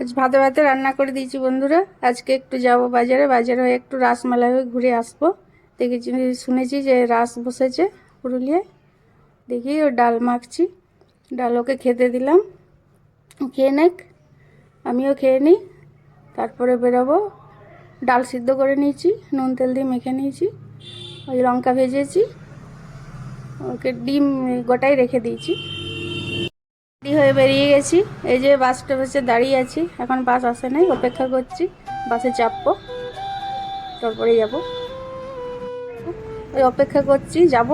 আজ ভাতে ভাতে রান্না করে দিয়েছি বন্ধুরা। আজকে একটু যাব বাজারে। বাজারে হয়ে একটু রাসমেলা হয়ে ঘুরে আসব। দেখেছি, শুনেছি যে রাস বসেছে পুরুলিয়ায়। দেখি ও ডাল মাখছি। ডাল ওকে খেতে দিলাম। খেয়ে নেক। আমিও খেয়ে নিই। তারপরে বেরোবো। ডাল সিদ্ধ করে নিয়েছি। নুন তেল দিয়ে মেখে নিয়েছি। ওই লঙ্কা ভেজেছি। ওকে ডিম গোটাই রেখে দিয়েছি। হয়ে বেরিয়ে গেছি। এই যে বাস স্টপেজে দাঁড়িয়ে আছি। এখন বাস আসে নাই, অপেক্ষা করছি। বাসে চাপবো। তারপরে যাব। ওই অপেক্ষা করছি, যাব।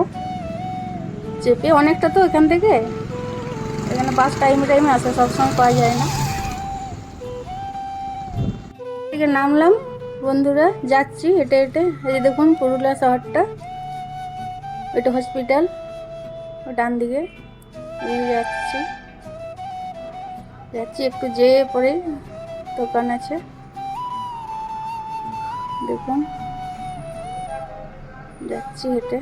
চেপে অনেকটা তো এখান থেকে। এখানে বাস টাইমে টাইমে আসে, সবসময় পাওয়া যায় না। থেকে নামলাম। বন্ধুরা, যাচ্ছি হেঁটে হেঁটে। এই যে দেখুন, পুরুলিয়া শহরটা। ওইটা হসপিটাল ডান দিকে এই যে যাচ্ছি। যাচ্ছি একটু যেয়ে পরে দোকান আছে। দেখুন। যাচ্ছি হেঁটে।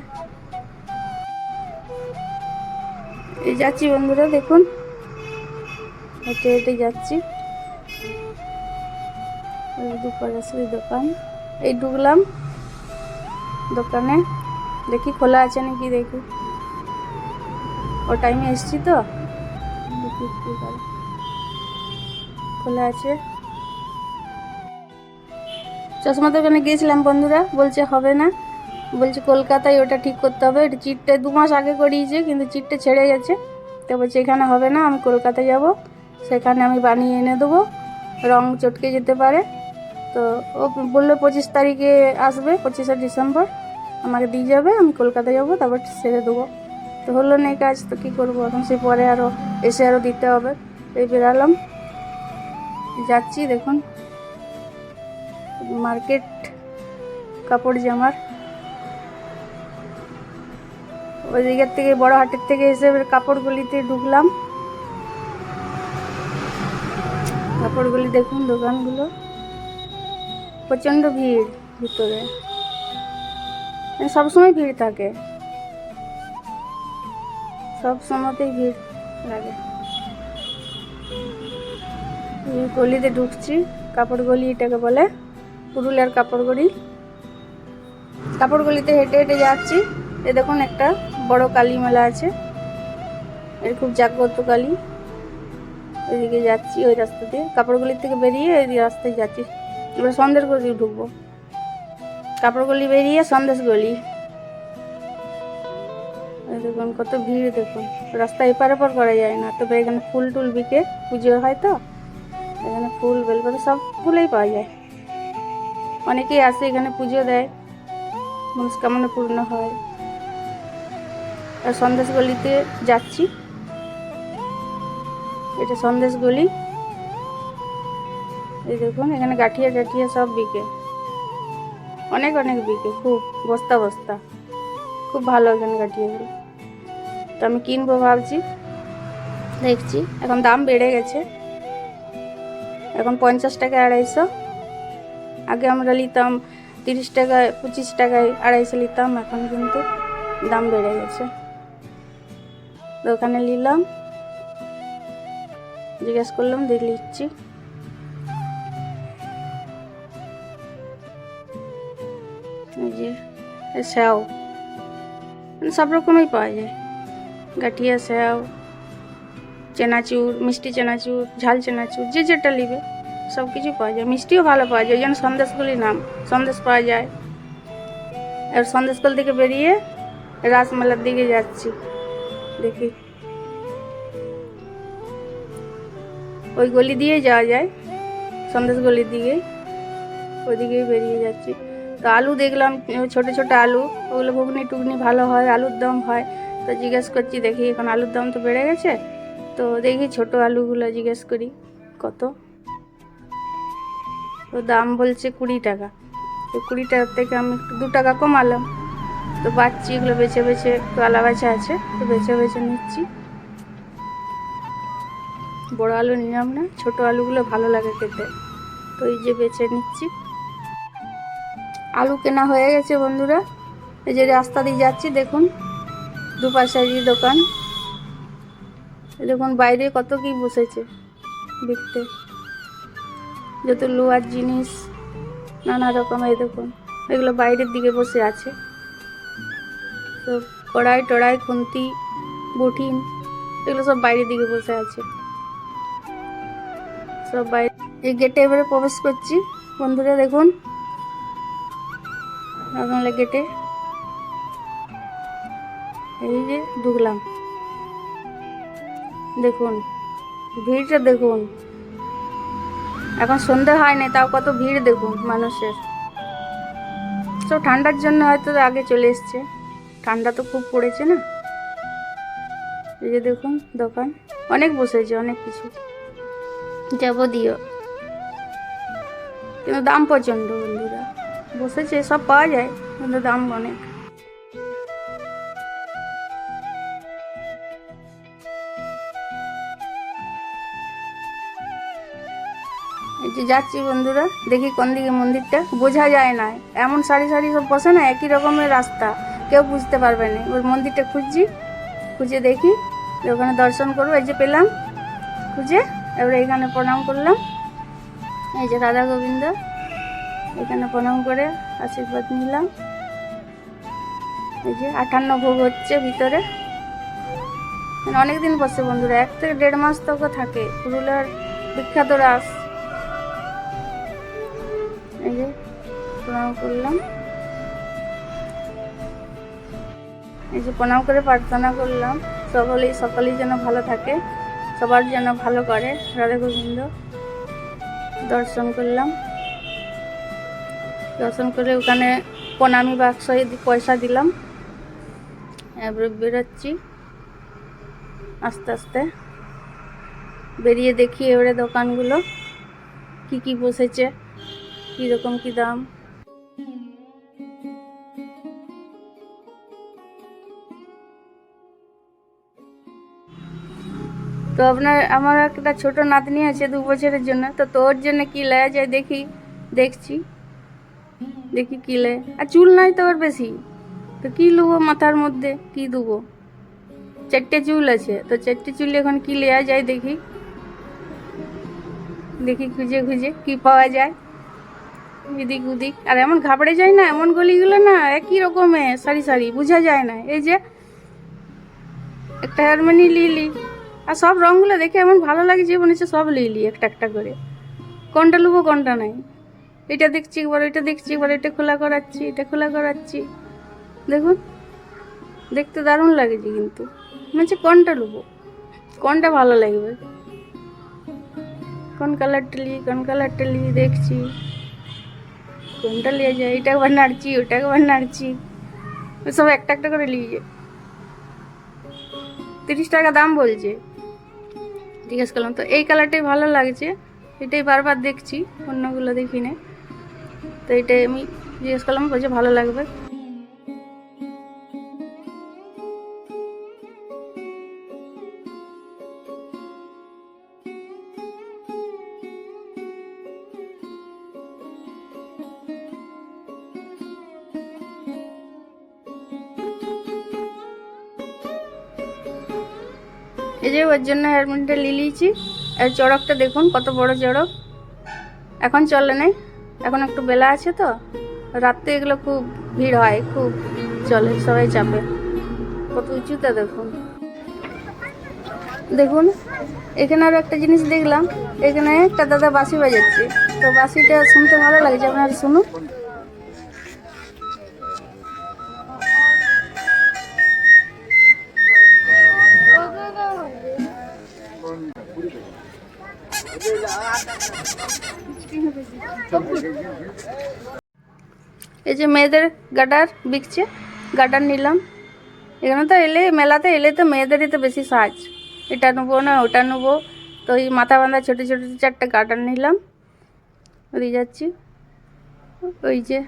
এই যাচ্ছি বন্ধুরা, দেখুন। হেঁটে হেঁটে যাচ্ছি। দুপাশে দোকান। এই ঢুকলাম দোকানে। দেখি খোলা আছে নাকি, দেখি। ও টাইমে এসছি তো। দেখি কি করে। খোলা আছে। চশমা দোকানে গিয়েছিলাম বন্ধুরা, বলছে হবে না। বলছে কলকাতায় ওটা ঠিক করতে হবে। এটা চিটটা দু মাস আগে করিয়েছে, কিন্তু চিটটা ছেড়ে গেছে। তো বলছে, এখানে হবে না, আমি কলকাতায় যাব। সেখানে আমি বানিয়ে এনে দেবো। রং চটকে যেতে পারে। তো ও বলল, পঁচিশ তারিখে আসবে, পঁচিশে ডিসেম্বর। আমাকে দিয়ে যাবে, আমি কলকাতা যাব, তারপর সেরে দেবো। তো হলো না কাজ, তো কী করব এখন? সে পরে আরও এসে আরও দিতে হবে। এই বেরালাম যাচ্ছি, দেখুন। মার্কেট, কাপড় জামার। ওই দিকের থেকে, বড় হাটের থেকে এসে কাপড়গুলিতে ঢুকলাম। কাপড়গুলি দেখুন, দোকানগুলো। প্রচণ্ড ভিড় ভিতরে। মানে সবসময় ভিড় থাকে। সব সময়তেই ভিড় লাগে। গলিতে ঢুকছি, কাপড় গলি এটাকে বলে পুরুলিয়ার কাপড় গলি। কাপড় গলিতে হেঁটে হেঁটে যাচ্ছি, এ দেখুন একটা বড় কালী মেলা আছে, এর খুব জাগ্রত কালী। ওইদিকে যাচ্ছি ওই রাস্তা দিয়ে কাপড়গুলির থেকে বেরিয়ে এই রাস্তায় যাচ্ছি, এবার সন্দেশ গলি ঢুকবো। কাপড় গলি বেরিয়ে সন্দেশ গলি। দেখুন কত ভিড় দেখুন, রাস্তা এপার ওপার করা যায় না, তবে এখানে ফুল টুল বিকে পুজো হয় তো। এখানে ফুল বেলপাতা সব ফুলেই পাওয়া যায়। অনেকেই আসে, এখানে পুজো দেয়। মনস্কামনা পূর্ণ হয়। আর সন্দেশ গলিতে যাচ্ছি। এটা সন্দেশ গলি এই দেখুন, এখানে গাঠিয়া টাঠিয়া সব বিকে। অনেক অনেক বিকে, খুব বস্তা বস্তা। খুব ভালো এখানে গাঠিয়াগুলো। তো আমি কিনবো ভাবছি, দেখছি। এখন দাম বেড়ে গেছে। এখন পঞ্চাশ টাকা আড়াইশো। আগে আমরা নিতাম তিরিশ টাকায় পঁচিশ টাকায় আড়াইশো নিতাম এখন কিন্তু দাম বেড়ে গেছে। দোকানে নিলাম জিজ্ঞেস করলাম, দিয়ে এ স্যাও। মানে সব রকমই পাওয়া যায়। গাঠিয়া স্যাও। চেনাচুর, মিষ্টি চেনাচুর, ঝাল চেনাচুর, যে যেটা নিবে, সব কিছু পাওয়া যায়। মিষ্টিও ভালো পাওয়া যায় ওই জন্য সন্দেশগুলির নাম সন্দেশ পাওয়া যায়। আর সন্দেশগুল থেকে বেরিয়ে রাসমেলার দিকে যাচ্ছি। দেখি। ওই গলি দিয়েই যাওয়া যায় সন্দেশ গলির দিকে। ওইদিকেই বেরিয়ে যাচ্ছি। তো আলু দেখলাম ছোট ছোট আলু, ওগুলো ঘুগনি টুগনি ভালো হয়, আলুর দম হয়। তো জিজ্ঞেস করছি, দেখি এখন আলুর দাম তো বেড়ে গেছে? তো দেখি ছোট আলুগুলো জিজ্ঞেস করি, কত? তো দাম বলছে কুড়ি টাকা। তো কুড়ি টাকা থেকে আমি একটু দু টাকা কমালাম। তো বাচ্চি এগুলো বেছে বেছে, একটু আলা বাছা আছে, তো বেছে বেছে নিচ্ছি। বড় আলু নিলাম না, ছোট আলুগুলো ভালো লাগে খেতে। তো এই যে বেছে নিচ্ছি। আলু কেনা হয়ে গেছে বন্ধুরা। এই যে রাস্তা দিয়ে যাচ্ছি, দেখুন। দুপাশারি দোকান। দেখুন, বাইরে কত কি বসেছে দেখতে। যত লোহার জিনিস, নানা রকমের দেখুন, এগুলো বাইরের দিকে বসে আছে। তো কড়াই টড়াই, খুন্তি, বটিন, এগুলো সব বাইরের দিকে বসে আছে। সব বাইরে এই গেটে এবারে প্রবেশ করছি। বন্ধুরা দেখুন গেটে। এই যে ঢুকলাম। দেখুন, ভিড়টা দেখুন। এখন সন্ধে হয়নি, তাও কত ভিড় দেখুন মানুষের। তো ঠান্ডার জন্য হয়তো আগে চলে এসছে। ঠান্ডা তো খুব পড়েছে না। এই যে দেখুন দোকান, অনেক বসেছে, অনেক কিছু। যাবতীয়। কিন্তু দাম প্রচণ্ড বন্ধুরা। বসেছে, সব পাওয়া যায়, কিন্তু দাম অনেক। যাচ্ছি বন্ধুরা, দেখি কোন দিকে মন্দিরটা। বোঝা যায় না, এমন সারি সারি সব বসে না, একই রকমের রাস্তা। কেউ বুঝতে পারবে না। ওই মন্দিরটা খুঁজছি, খুঁজে দেখি, ওখানে দর্শন করব, এই যে পেলাম। খুঁজে, এবারে এখানে প্রণাম করলাম। এই যে রাধা গোবিন্দ, এখানে প্রণাম করে আশীর্বাদ নিলাম। এই যে আটান্ন ভোগ হচ্ছে ভিতরে। মানে অনেক দিন বসে বন্ধুরা, এক থেকে দেড় মাস তো থাকে। পুরুলিয়ার বিখ্যাত রাস। প্রণাম করলাম। এই যে প্রণাম করে প্রার্থনা করলাম। সকলেই সকলেই যেন ভালো থাকে, সবার যেন ভালো করে। রাধা গোবিন্দ, দর্শন করলাম। দর্শন করে ওখানে প্রণামী বাক্সে পয়সা দিলাম। এবারে বেরোচ্ছি। আস্তে আস্তে। বেরিয়ে দেখি এবারে দোকানগুলো। কি কি বসেছে, কীরকম কী দাম। তো আপনার, আমার একটা ছোট নাতনি আছে দু বছরের জন্য, তো তোর জন্য কি লেয়া যায় দেখি, দেখছি। দেখি কি লে আর চুল নাই তো ওর বেশি। তো কি লুবো মাথার মধ্যে, কি দেবো? চারটে চুল আছে, তো চারটে চুল এখন কি লেয়া যায় দেখি। দেখি খুঁজে খুঁজে কি পাওয়া যায়। এদিক উদিক আর এমন ঘাবড়ে যায় না, এমন গলিগুলো না, একই রকমের সারি সারি, বোঝা যায় না। এই যে, একটা হারমোনি লিলি। আর সব রঙগুলো দেখে এমন ভালো লাগে যে মনে হচ্ছে সব লিলি একটা একটা করে। কোনটা লুবো, কোনটা নাই। এটা দেখছি একবার ওইটা দেখছি একবার এটা খোলা করাচ্ছি, এটা খোলা করাচ্ছি। দেখুন, দেখতে দারুণ লাগছে কিন্তু। মনে হচ্ছে কোনটা লুবো, কোনটা ভালো লাগবে। কোন কালারটা লি, কোন কালারটা লি, দেখছি। কোনটা নিয়ে যায় এটা একবার নাড়ছি ওটা একবার নাড়ছি। সব একটা একটা করে নিয়ে যায়। তিরিশ টাকা দাম বলছে। জিজ্ঞেস করলাম, তো এই কালারটাই ভালো লাগছে? এটাই বারবার দেখছি, অন্যগুলো দেখি না তো এটাই আমি জিজ্ঞেস করলাম, বলছে ভালো লাগবে। এই যে ওর জন্য হেয়ারমেনটা নিয়ে নিয়েছি। আর চড়কটা দেখুন, কত বড় চড়ক। এখন চলে নেই। এখন একটু বেলা আছে তো। রাত্রে এগুলো খুব ভিড় হয়, খুব চলে, সবাই চাপে। কত উঁচুতে দেখুন। দেখুন, এখানে আরও একটা জিনিস দেখলাম। এখানে একটা দাদা বাঁশি বাজাচ্ছে। তো বাঁশিটা শুনতে ভালো লাগছে আপনারা শুনুন। এই যে মেয়েদের গাডার বিকছে, গাডার নিলাম। এখানে তো এলে, মেলাতে এলে তো মেয়েদেরই তো বেশি সাজ। এটা নেব না, ওটা নেব। তো ওই মাথা বাঁধা ছোটো ছোটো, চারটে গাডার নিলাম। ওই যাচ্ছি। ওই যে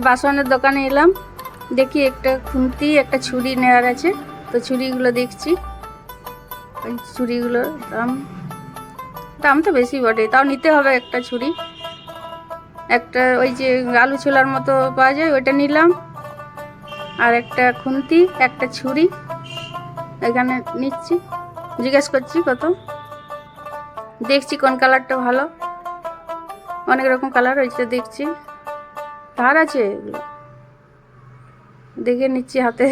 বাসনের দোকানে এলাম। দেখি একটা খুন্তি, একটা ছুরি নেওয়ার আছে। তো ছুরিগুলো দেখছি। ওই ছুরিগুলোর দাম দাম তো বেশি বটে। তাও নিতে হবে একটা ছুরি। একটা ওই যে আলু ছোলার মতো পাওয়া যায়, ওইটা নিলাম। আর একটা খুন্তি, একটা ছুরি। এখানে নিচ্ছি। জিজ্ঞেস করছি কত? দেখছি কোন কালারটা ভালো। অনেক রকম কালার হয়েছে, দেখছি। তার আছে? এগুলো দেখে নিচ্ছি হাতে,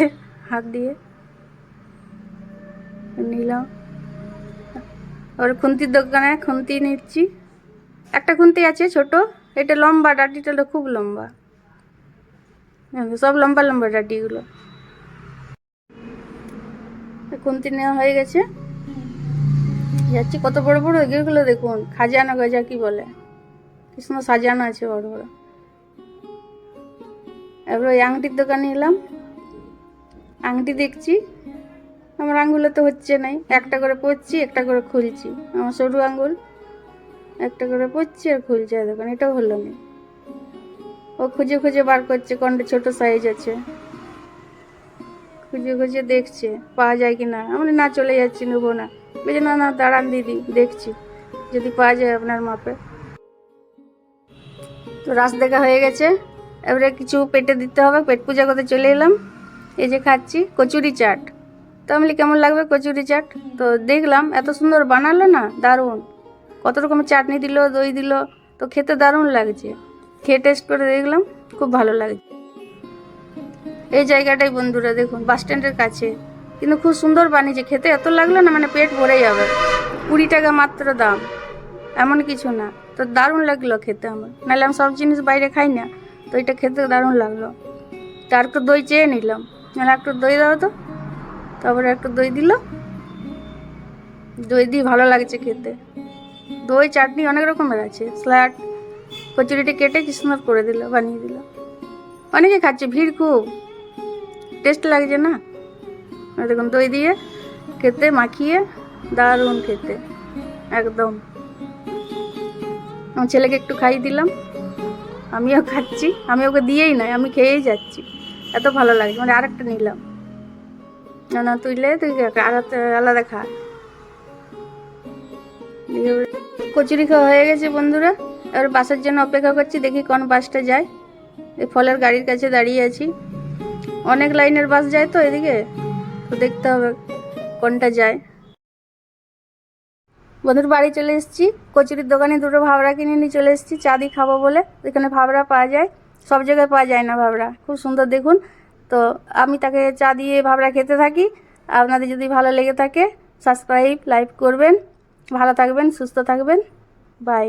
হাত দিয়ে। নিলাম। ওর খুন্তির দোকানে খুন্তি নিচ্ছি। একটা খুন্তি আছে ছোট, এটা লম্বা, ডাটিটা খুব লম্বা। সব লম্বা লম্বা ডাটিগুলো। খুন্তি নেওয়া হয়ে গেছে। যাচ্ছি কত বড় বড়, এগুলো দেখুন, খাজানো গজা কি বলে? কি সুন্দর সাজানো আছে বড় বড়। এবার ওই আংটির দোকানে এলাম। আংটি দেখছি। আমার আঙ্গুলে তো হচ্ছে নাই। একটা করে পরছি, একটা করে খুলছি। আমার সরু আঙ্গুল, একটা করে পরছি আর খুলছে আর দোকান। এটাও হলো না। ও খুঁজে খুঁজে বার করছে কোনটা ছোট সাইজ আছে। খুঁজে খুঁজে দেখছে, পাওয়া যায় কি না আমি না, চলে যাচ্ছি, নেব না। বলছে, না না, দাঁড়ান দিদি, দেখছি। যদি পাওয়া যায় আপনার মাপে। তো রাস দেখা হয়ে গেছে। এবারে কিছু পেটে দিতে হবে, পেট পূজা করতে চলে এলাম। এই যে খাচ্ছি কচুরি চাট। তো আমি কেমন লাগবে কচুরি চাট? তো দেখলাম, এত সুন্দর বানালো না, দারুণ। কত রকমের চাটনি দিল, দই দিল, তো খেতে দারুণ লাগছে। খেয়ে টেস্ট করে দেখলাম, খুব ভালো লাগছে। এই জায়গাটাই বন্ধুরা, দেখুন বাস স্ট্যান্ডের কাছে। কিন্তু খুব সুন্দর বানিয়েছে, খেতে এত লাগল না মানে পেট ভরে যাবে। কুড়ি টাকা মাত্র দাম, এমন কিছু না। তো দারুণ লাগল খেতে আমার। নাহলে আমি সব জিনিস বাইরে খাই না। তো এটা খেতে দারুণ লাগল। তো আর একটু দই চেয়ে নিলাম। নাহলে একটু দই দাও তো। তারপরে একটু দই দিল। দই দিয়ে ভালো লাগছে খেতে। দই, চাটনি অনেক রকমের আছে। স্যালাড, কচুরিটা কেটে কি সুন্দর করে দিল, বানিয়ে দিল। অনেকে খাচ্ছে, ভিড় খুব। টেস্ট লাগছে না। দেখুন, দই দিয়ে খেতে, মাখিয়ে দারুণ খেতে। একদম। আমার ছেলেকে একটু খাইয়ে দিলাম। আমিও খাচ্ছি, আমি ওকে দিয়েই নাই আমি খেয়েই যাচ্ছি। এত ভালো লাগছে মানে আরেকটা নিলাম। না না তুইলে তুই আলাদা খা। কচুরি খাওয়া হয়ে গেছে বন্ধুরা, এবার বাসের জন্য অপেক্ষা করছি, দেখি কোন বাসটা যায়। এই ফলের গাড়ির কাছে দাঁড়িয়ে আছি। অনেক লাইনের বাস যায় তো এদিকে, তো দেখতে হবে কোনটা যায়। বন্ধুর বাড়ি চলে এসেছি। কচুরির দোকানে দুটো ভাবরা কিনে নিয়ে চলে এসেছি। চা দিয়ে খাব বলে। এখানে ভাবরা পাওয়া যায়, সব জায়গায় পাওয়া যায় না ভাবরা। খুব সুন্দর দেখুন। তো আমি তাকে চা দিয়ে ভাবরা খেতে থাকি। আপনাদের যদি ভালো লেগে থাকে সাবস্ক্রাইব লাইক করবেন। ভালো থাকবেন, সুস্থ থাকবেন। বাই